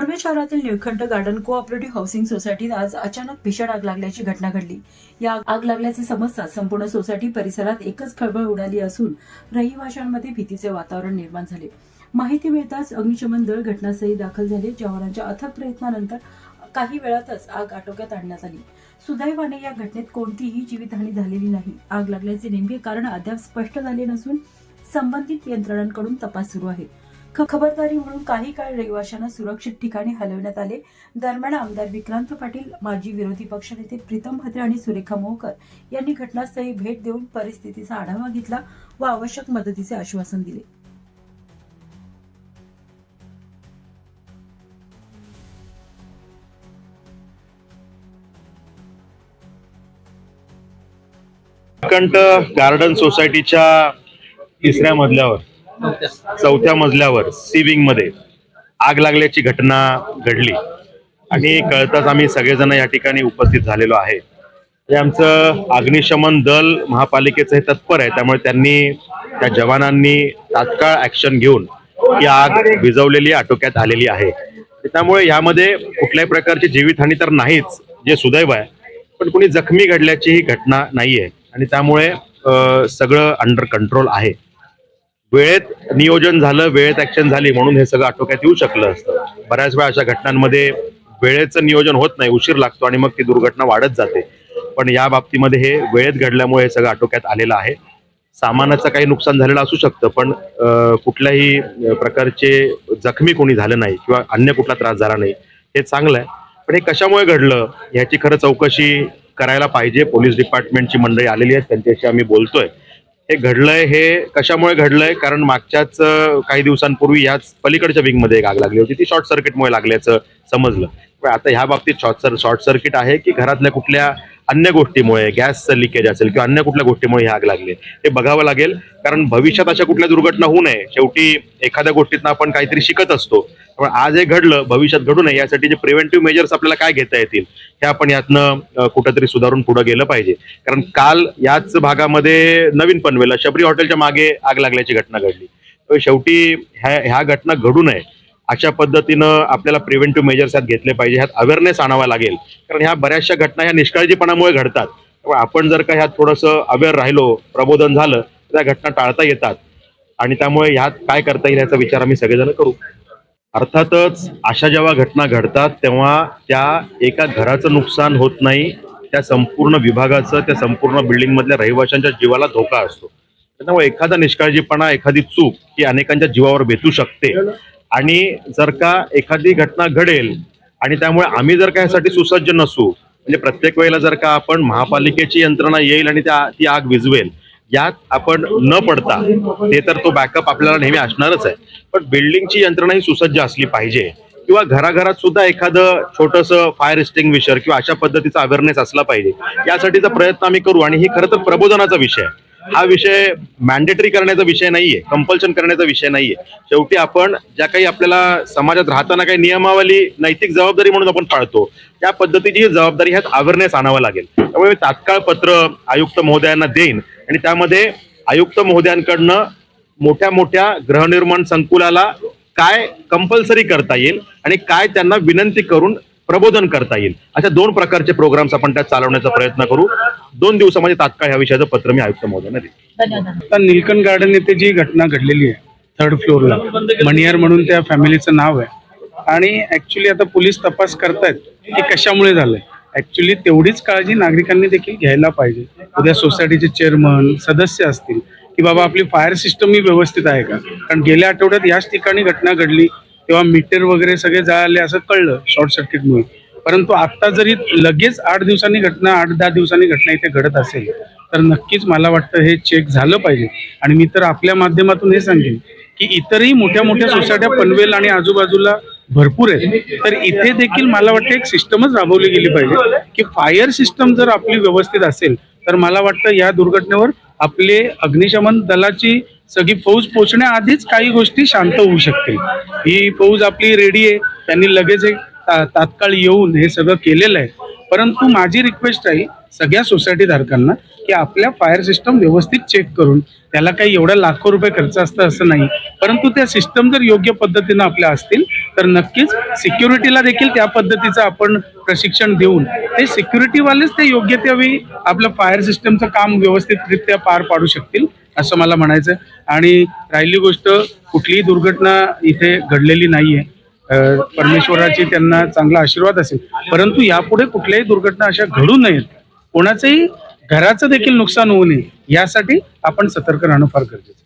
पडवे शहरातील निळखंड garden cooperative housing सोसायटीत आज अचानक भीषण आग लागल्याची घटना घडली. या आग लागल्याचे समजताच संपूर्ण सोसायटी परिसरात एकच खळबळ उडाली असून रहिवाशांमध्ये भीतीचे वातावरण निर्माण झाले. माहिती मिळताच अग्निशमन दल घटनास्थळी दाखल झाले जवानांच्या अथक प्रयत्नानंतर काही वेळातच आग आटोक्यात आणण्यात आली. सुदैवाने या घटनेत कोणतीही जीवितहानी झालेली नाही. आग लागल्याचे नेमके कारण अद्याप स्पष्ट झाले नसून संबंधित यंत्रणांकडून तपास सुरू आहे. खबरदारी म्हणून काही काळ रहिवाशांना सुरक्षित ठिकाणी हलवण्यात आले. दरम्यान आमदार विक्रांत पाटील माजी विरोधी पक्षनेते प्रीतम भद्रे आणि सुरेखा मोहकर यांनी घटनास्थळी भेट देऊन परिस्थितीचा आढावा घेतला व आवश्यक मदतीचे आश्वासन दिले. गार्डन सोसायटीच्या तिसऱ्या मजल्यावर चौथ्या मजल्यावर सिविंगमध्ये आग लागल्याची घटना घडली. आणि कळताच आम्ही सगळेजण या ठिकाणी उपस्थित झालेलो आहे हे आमचं अग्निशमन दल महापालिकेचं हे तत्पर आहे. त्यामुळे त्यांनी त्या जवानांनी तात्काळ ऍक्शन घेऊन ही आग विजवलेली आटोक्यात आलेली आहे. त्यामुळे यामध्ये कुठल्याही प्रकारची जीवितहानी तर नाहीच जे सुदैव आहे. पण कुणी जखमी घडल्याची ही घटना नाहीये. आणि त्यामुळे सगळं अंडर कंट्रोल आहे. वेळेत नियोजन झालं वेळेत ऍक्शन झाली म्हणून हे सगळं आटोक्यात येऊ शकलं असतं. बऱ्याच वेळा अशा घटनांमध्ये वेळेचं नियोजन होत नाही उशीर लागतो आणि मग ती दुर्घटना वाढत जाते. पण या बाबतीमध्ये हे वेळेत घडल्यामुळे हे सगळं आटोक्यात आलेलं आहे. सामानाचं काही नुकसान झालेलं असू शकतं पण कुठल्याही प्रकारचे जखमी कोणी झालं नाही किंवा अन्य कुठला त्रास झाला नाही हे चांगलं आहे. पण हे कशामुळे घडलं ह्याची खरं चौकशी करायला पाहिजे. पोलीस डिपार्टमेंटची मंडळी आलेली आहेत त्यांच्याशी आम्ही बोलतोय. हे घडलंय हे कशामुळे घडलंय? कारण मागच्याच काही दिवसांपूर्वी याच पलीकडच्या विंगमध्ये एक आग लागली होती. ती शॉर्ट सर्किटमुळे लागल्याचं समजलं. आता ह्या बाबतीत शॉर्ट सर शॉर्ट सर्किट आहे की घरातल्या कुठल्या अन्य गोष्टीमुळे गॅसचं लिकेज असेल किंवा अन्य कुठल्या गोष्टीमुळे ही आग लागली हे बघावं लागेल. कारण भविष्यात अशा कुठल्या दुर्घटना होऊ नये. शेवटी एखाद्या गोष्टीतनं आपण काहीतरी शिकत असतो. पण आज हे घडलं भविष्यात घडू नये यासाठी जे प्रिव्हेंटिव्ह मेजर्स आपल्याला काय घेता येतील हे आपण यातनं कुठंतरी सुधारून पुढे गेलं पाहिजे. कारण काल याच भागामध्ये नवीन पनवेल शबरी हॉटेलच्या मागे आग लागल्याची घटना घडली. तर शेवटी ह्या ह्या घटना घडू नये. अशा पद्धतीनं आपल्याला प्रिव्हेंटिव्ह मेजर्स ह्यात घेतले पाहिजे ह्यात अवेअरनेस आणावा लागेल. कारण ह्या बऱ्याचशा घटना ह्या निष्काळजीपणामुळे घडतात. त्यामुळे आपण जर का ह्यात थोडंसं अवेअर राहिलो प्रबोधन झालं तर त्या घटना टाळता येतात. आणि त्यामुळे ह्यात काय करता येईल याचा विचार आम्ही सगळेजण करू. अर्थातच अशा जेव्हा घटना घडतात तेव्हा त्या एका घराचं नुकसान होत नाही त्या संपूर्ण विभागाचं त्या संपूर्ण बिल्डिंग मधल्या रहिवाशांच्या जीवाला धोका असतो. त्यामुळे एखादा निष्काळजीपणा एखादी चूक ही अनेकांच्या जीवावर बेतू शकते. आणि जर का एखादी घटना घडेल आणि त्यामुळे आम्ही जर का यासाठी सुसज्ज नसू म्हणजे प्रत्येक वेळेला जर का आपण महापालिकेची यंत्रणा येईल आणि त्या ती आग विझवेल यात आपण न पडता ते तर तो बॅकअप आपल्याला नेहमी असणारच आहे. पण बिल्डिंगची यंत्रणा ही सुसज्ज असली पाहिजे. किंवा घराघरात सुद्धा एखादं छोटस फायर एक्सटिंग्विशर किंवा अशा पद्धतीचा अवेअरनेस असला पाहिजे. यासाठीचा प्रयत्न आम्ही करू आणि ही खरं तर प्रबोधनाचा विषय आहे. हा विषय मॅन्डेटरी करण्याचा विषय नाहीये कंपल्शन करण्याचा विषय नाहीये. शेवटी आपण ज्या काही आपल्याला समाजात राहताना काही नियमावली नैतिक जबाबदारी म्हणून आपण पाळतो त्या पद्धतीची ही जबाबदारी ह्यात अवेअरनेस आणावं लागेल. त्यामुळे मी तात्काळ पत्र आयुक्त महोदयांना देईन आणि त्यामध्ये आयुक्त महोदयांकडनं मोठ्या मोठ्या गृहनिर्माण संकुलाला काय कंपल्सरी करता येईल आणि काय त्यांना विनंती करून प्रबोधन करता येईल. अशा दोन प्रकारचे प्रोग्राम्स आपण त्यात चालवण्याचा प्रयत्न करू. दोन दिवसामध्ये तात्काळ ह्या विषयाचं पत्र मी आयुक्त महोदयांना आता निलकंठ गार्डन येथे जी घटना घडलेली आहे थर्ड फ्लोअरला मणियार म्हणून त्या फॅमिलीचं नाव आहे. आणि ऍक्च्युली आता पोलीस तपास करतायत की कशामुळे झालंय? ऍक्च्युली तेवढीच काळजी नागरिकांनी देखील घ्यायला पाहिजे. उद्या सोसायटीचे चेअरमन सदस्य असतील की बाबा आपली फायर सिस्टम ही व्यवस्थित आहे का? कारण गेल्या आठवड्यात याच ठिकाणी घटना घडली तेव्हा मीटर वगैरे सगळे जळाले असं कळलं शॉर्ट सर्किटमुळे. परंतु आता जरी लगेच आठ दिवसांनी घटना आठ दहा दिवसांनी घटना इथे घडत असेल तर नक्कीच मला वाटतं हे चेक झालं पाहिजे. आणि मी तर आपल्या माध्यमातून हे सांगेन की इतरही मोठ्या मोठ्या सोसायट्या पनवेल आणि आजूबाजूला भरपूर आहेत. तर इथे देखील मला वाटतं एक सिस्टमच राबवली गेली पाहिजे की फायर सिस्टम जर आपली व्यवस्थित असेल तर मला वाटतं या दुर्घटनेवर आपले अग्निशमन दलाची सगळी फौज पोचण्याआधीच काही गोष्टी शांत होऊ शकतील. ही फौज आपली रेडी आहे त्यांनी लगेच एक तात्काळ येऊन हे सगळं केलेलं आहे. परंतु माझी रिक्वेस्ट आहे सगळ्या सोसायटी धारकांना की आपल्या फायर सिस्टम व्यवस्थित चेक करून त्याला काही एवढ्या लाखो रुपये खर्च असतं असं नाही. परंतु त्या सिस्टम जर योग्य पद्धतीनं आपल्या असतील तर नक्कीच सिक्युरिटीला देखील त्या पद्धतीचं आपण प्रशिक्षण देऊन ते सिक्युरिटीवालेच ते योग्य त्यावेळी आपलं फायर सिस्टमचं काम व्यवस्थितरित्या पार पाडू शकतील. असं मला म्हणायचं आणि राहिली गोष्ट कुठलीही दुर्घटना इथे घडलेली नाहीये. परमेश्वराची त्यांना चांगला आशीर्वाद असेल. परंतु यापुढे कुठल्याही दुर्घटना अशा घडू नयेत. कोणाचंही घराचं देखील नुकसान होऊ नये यासाठी आपण सतर्क राहणं फार गरजेचं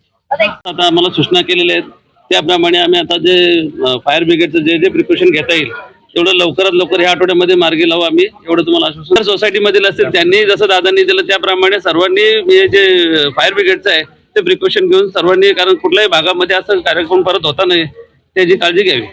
आता आम्हाला सूचना केलेल्या आहेत. त्याप्रमाणे आम्ही आता जे फायर ब्रिगेडचं जे जे प्रिकॉशन घेता येईल तेवढं लवकरात लवकर ह्या आठवड्यामध्ये मार्गी लावू आम्ही. एवढं तुम्हाला आश्वासन. सोसायटीमधील असतील त्यांनी जसं दादांनी दिलं त्याप्रमाणे सर्वांनी हे जे फायर ब्रिगेडचं आहे ते प्रिकॉशन घेऊन सर्वांनी कारण कुठल्याही भागामध्ये असं कार्यक्रम परत होता नाही त्याची काळजी घ्यावी.